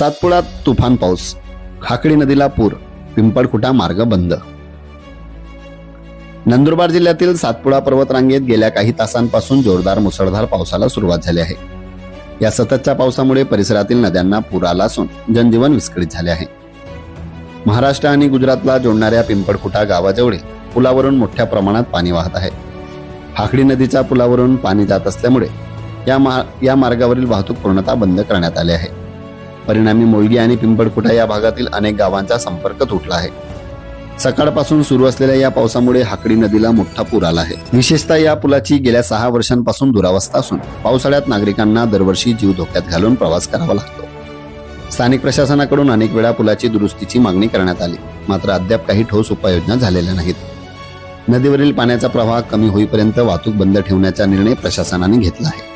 सातपुडात तुफान पाऊस. खाकडी नदीला पूर. पिंपळखुटा मार्ग बंद. नंदुरबार जिल्ह्यातील सातपुडा पर्वतरांगेत गेल्या काही तासांपासून जोरदार मुसळधार पावसाला सुरुवात झाली आहे. या सततच्या पावसामुळे परिसरातील नद्यांना पूर आला असून जनजीवन विस्कळीत झाले आहे. महाराष्ट्र आणि गुजरातला जोडणाऱ्या पिंपळखुटा गावाजवळील पुलावरून मोठ्या प्रमाणात पाणी वाहत आहे. खाकडी नदीच्या पुलावरून पाणी जात असल्यामुळे या मा या मार्गावरील वाहतूक पूर्णतः बंद करण्यात आली आहे. परिणामी मोलगी आणि पिंपळखुटा या भागातील अनेक गावांचा संपर्क तुटला आहे. सकाळपासून सुरू असलेल्या या पावसामुळे हाकडी नदीला मोठा पूर आला आहे. विशेषतः या पुलाची गेल्या सहा वर्षांपासून दुरावस्था असून पावसाळ्यात नागरिकांना दरवर्षी जीव धोक्यात घालून प्रवास करावा लागतो. स्थानिक प्रशासनाकडून अनेक वेळा पुलाची दुरुस्तीची मागणी करण्यात आली. मात्र अद्याप काही ठोस उपाययोजना झालेल्या नाहीत. नदीवरील पाण्याचा प्रवाह कमी होईपर्यंत वाहतूक बंद ठेवण्याचा निर्णय प्रशासनाने घेतला आहे.